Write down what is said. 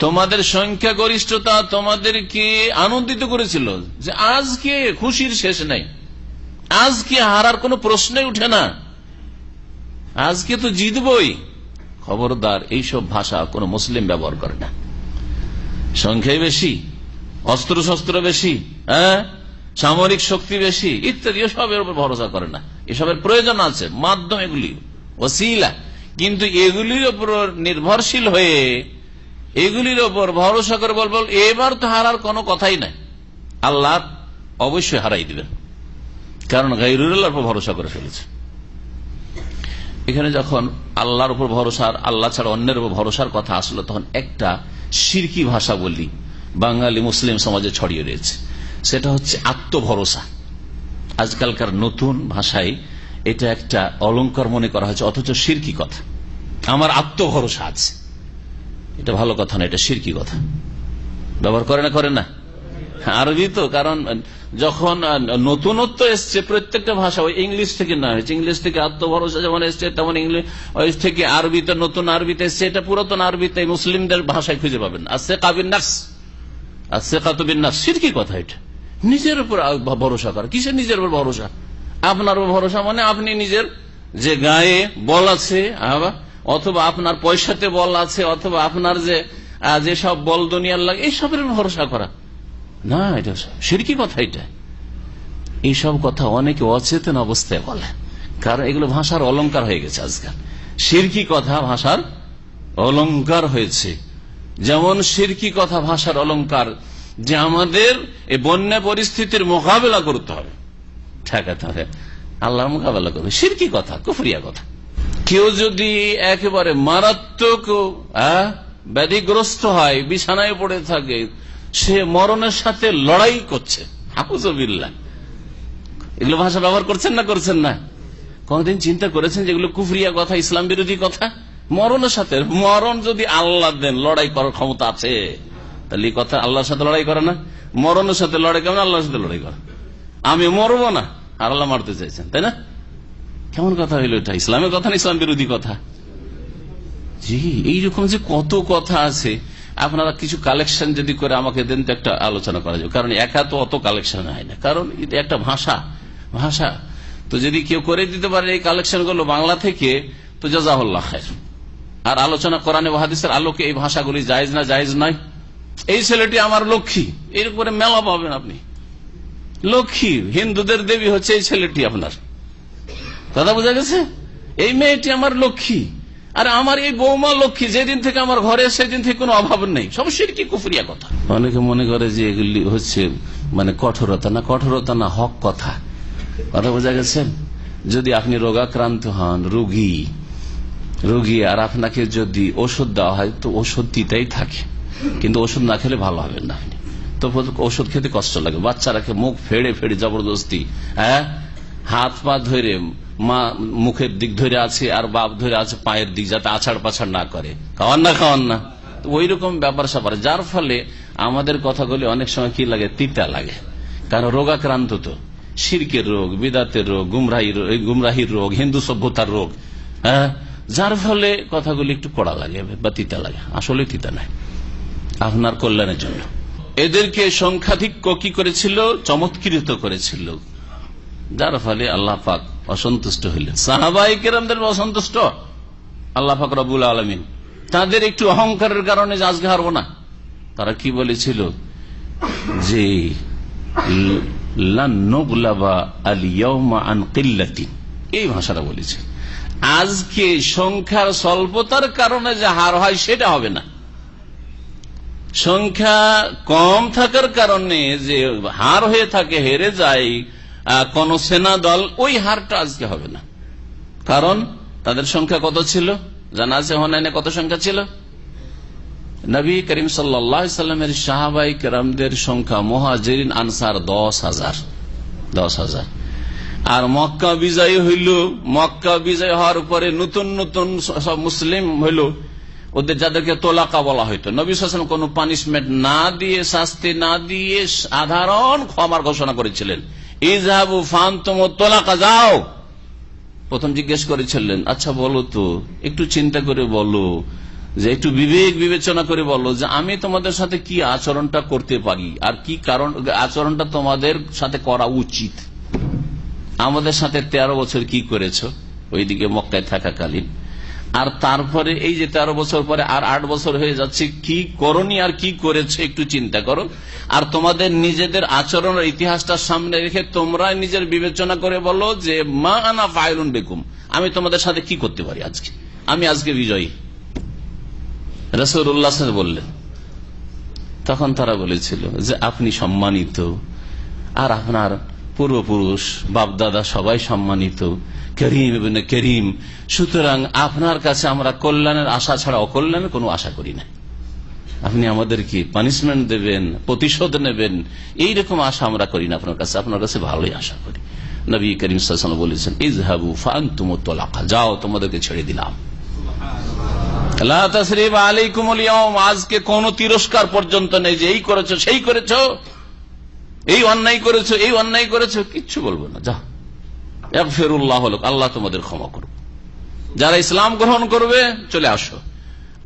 তোমাদের সংখ্যা গরিষ্ঠতা তোমাদেরকে আনন্দিত করেছিল যে আজকে খুশির শেষ নাই। আজকে হারার কোনো প্রশ্নই উঠে না। আজকে তো জিতবই। খবরদার এইসব ভাষা কোন মুসলিম ব্যবহার করে না। সংখ্যাই বেশি অস্ত্র শস্ত্র বেশি হ্যাঁ? সামরিক শক্তি বেশি, ইত্যাদি, এসবের উপর ভরসা করে না। এসবের প্রয়োজন আছে, মাধ্যম এগুলি, ওসিলা। কিন্তু এগুলির উপর নির্ভরশীল হয়ে এগুলির ওপর ভরসা করে বল বল, এবার তো হারার কোনো কথাই নাই। আল্লাহ অবশ্যই হারাই দিবেন। কারণ গাইরুল্লাহর উপর ভরসা করে ফেলেছে। এখানে যখন আল্লাহর উপর ভরসার আল্লাহ ছাড়া অন্যের উপর ভরসার কথা আসলো, তখন একটা সিরকি ভাষা বলি বাঙালি মুসলিম সমাজে ছড়িয়ে রয়েছে। সেটা হচ্ছে আত্মভরসা। আজকালকার নতুন ভাষায় এটা একটা অলঙ্কার মনে করা হয়েছে, অথচ সিরকি কথা। আমার আত্মভরসা আছে। এটা ভালো কথা না, এটা সিরকি কথা। ব্যবহার করে না করে না। আরবি তো, কারণ যখন নতুনত্ব এসছে, প্রত্যেকটা ভাষা, ওই ইংলিশ থেকে না, হয়েছে ইংলিশ থেকে আত্মভরসা যেমন এসছে, তেমন ইংলিশ থেকে আরবিতে, নতুন আরবিতে এসছে, এটা পুরাতন আরবিতে মুসলিমদের ভাষায় খুঁজে পাবেন। আর সে কাবিন নাফস। আর সে কাতুবিন নাফস। সিরকি কথা এটা। নিজের উপর ভরসা করা। কিসের নিজের উপর ভরসা? আপনার ভরসা মানে আপনি নিজের যে গায়ে বল আছে অথবা আপনার পয়সাতে বল আছে, অথবা আপনার যে যেসব বল দুনিয়ার লাগে এইসবের ভরসা করা। না, এটা সিরকি কথা এটা। এইসব কথা অনেকে অচেতন অবস্থায় বলে। কারণ এগুলো ভাষার অলঙ্কার হয়ে গেছে আজকাল। সিরকি কথা ভাষার অলঙ্কার হয়েছে। যেমন সিরকি কথা ভাষার অলঙ্কার, যে আমাদের এই বন্যা পরিস্থিতির মোকাবেলা করতে হবে। ঠেকাতে হবে। আল্লাহর মোকাবেলা করবে। সিরকি কথা, কুফরিয়া কথা। কেউ যদি একেবারে মারাত্মক ব্যাধিগ্রস্ত হয়, বিছানায় পড়ে থাকে, সে মরণের সাথে লড়াই করছে। হাফুজবিল্লা এগুলো ভাষা ব্যবহার করছেন না করছেন না? কোনদিন চিন্তা করেছেন যেগুলো কুফরিয়া কথা, ইসলাম বিরোধী কথা? মরণের সাথে, মরণ যদি আল্লাহ দেন, লড়াই করার ক্ষমতা আছে, তাহলে এই কথা আল্লাহর সাথে লড়াই করে না? মরণের সাথে লড়াই কেমন আল্লাহর সাথে লড়াই করে? আমি মরবো না, আর আল্লাহ মারতে চাইছেন, তাই না? কেমন কথা হইল এটা? ইসলামের কথা না ইসলাম বিরোধী কথা? জি এইরকম যে কত কথা আছে, আপনারা কিছু কালেকশন যদি করে আমাকে দেন তো একটা আলোচনা করা যাবে। কারণ একা তো অত কালেকশন হয় না। কারণ এটা একটা ভাষা ভাষা। তো যদি কেউ করে দিতে পারে এই কালেকশনগুলো বাংলা থেকে, তো জাজাহুল্লাহ খায় আর আলোচনা করানে হাদিসের আলোকে এই ভাষাগুলি জায়জ না জায়জ নয়। এই ছেলেটি আমার লক্ষ্মী। এর উপরে মেলা পাবেন আপনি। লক্ষ্মী, হিন্দুদের দেবী হচ্ছে এই ছেলেটি আপনার। কথা বোঝা গেছে? এই মেয়েটি আমার লক্ষ্মী। আর আমার এই বৌমা লক্ষ্মী, যেদিন থেকে আমার ঘরে, সেদিন থেকে কোনো অভাব নেই। সব কি কুফরিয়া কথা। অনেকে মনে করে যে এগুলি হচ্ছে মানে কঠোরতা। না কঠোরতা না, হক কথা। কথা বোঝা গেছে? যদি আপনি রোগাক্রান্ত হন, রোগী রোগী, আর আপনাকে যদি ওষুধ দেওয়া হয়, তো ওষুধ দিতেই থাকে। কিন্তু ওষুধ না খেলে ভালো হবে না। আপনি তো ওষুধ খেতে কষ্ট লাগে। বাচ্চারাকে মুখ ফেড়ে ফেড়ে, জবরদস্তি হ্যাঁ? হাত পা ধরে মা মুখের দিক ধরে আছে আর বাপ ধরে আছে পায়ের দিক যাতে আছাড় পাছাড় না করে। খাওয়ান না খাওয়ান না। ওই রকম ব্যাপার স্যাপার। যার ফলে আমাদের কথাগুলি অনেক সময় কি লাগে? তিতা লাগে। কারণ রোগাক্রান্ত তো। শিরকের রোগ, বিদাতের রোগ গুমরাহির গুমরাহির রোগ, হিন্দু সভ্যতার রোগ হ্যাঁ? যার ফলে কথাগুলি একটু কড়া লাগে বা তিতা লাগে। আসলে তিতা নাই আপনার কল্যাণের জন্য। এদেরকে সংখ্যাধিক্য কি করেছিল? চমৎকৃত করেছিল। যার ফলে আল্লাহ পাক অসন্তুষ্ট হইলেন। সাহাবাই কেরামদের অসন্তুষ্ট? আল্লাহ পাক আলমিন। তাদের একটু অহংকারের কারণে আজকে হারবো না। তারা কি বলেছিল? যে এই ভাষাটা বলেছে। আজকে সংখ্যার স্বল্পতার কারণে যে হার হয় সেটা হবে না। সংখ্যা কম থাকার কারণে যে হার হয়ে থাকে, হেরে যায় কোন সেনা দল ওই হারটা আজকে হবে না। কারণ তাদের সংখ্যা কত ছিল? জানা আছে হনাইনে কত সংখ্যা ছিল? নবী করিম সাল্লামের সাহাবাই কেরামদের সংখ্যা মহাজরিন, আনসার দশ হাজার দশ হাজার। আর মক্কা বিজয় হইল, মক্কা বিজয় হওয়ার পরে নতুন নতুন সব মুসলিম হইল, ওদের যাদেরকে তোলাকা বলা হইতো। নবী হাসান কোন পানিশমেন্ট না দিয়ে, শাস্তি না দিয়ে সাধারণ ক্ষমার ঘোষণা করেছিলেন। ইজাবু ফান্তম তোলাকা, যাও। প্রথম জিজ্ঞেস করেছিলেন আচ্ছা বলো তো, একটু চিন্তা করে বলো, যে একটু বিবেক বিবেচনা করে বলো, যে আমি তোমাদের সাথে কি আচরণটা করতে পারি, আর কি কারণ, আচরণটা তোমাদের সাথে করা উচিত? আমাদের সাথে তেরো বছর কি করেছ? ওইদিকে মক্কায় থাকাকালীন। আর তারপরে এই যে তেরো বছর পরে আর আট বছর হয়ে যাচ্ছে, কি করনি আর কি করেছে একটু চিন্তা করো। আর তোমাদের নিজেদের আচরণের ইতিহাসটা সামনে রেখে তোমরা নিজের বিবেচনা করে বলো যে, মা আনা ফাইলুন বেকুম, আমি তোমাদের সাথে কি করতে পারি আজকে? আমি আজকে বিজয়ী। রসুল্লাহ বললেন, তখন তারা বলেছিল যে, আপনি সম্মানিত, আর আপনার পূর্বপুরুষ, বাপদাদা সবাই সম্মানিত। করিম এবং করিম, সুতরাং আপনার কাছে আমরা কল্যাণের আশা ছাড়া অকল্যাণের কোনো আশা করি না আপনি আমাদেরকে পানিশমেন্ট দেবেন, প্রতিশোধ নেবেন, এইরকম আশা আমরা করি না আপনার কাছে। আপনার কাছে ভালোই আশা করি। নবী করিম সাল্লাম বলেছেন ইজহাবু ফান তুমো যাও, তোমাদেরকে ছেড়ে দিলাম। আজকে কোন তিরস্কার পর্যন্ত নেই যে এই করেছ, সেই করেছ। এই অন্যায় করেছ, এই অন্যায় করেছ, কিচ্ছু বলব না যা এক ফেরুল্লাহ হল, আল্লাহ তোমাদের ক্ষমা করুক। যারা ইসলাম গ্রহণ করবে, চলে আসো।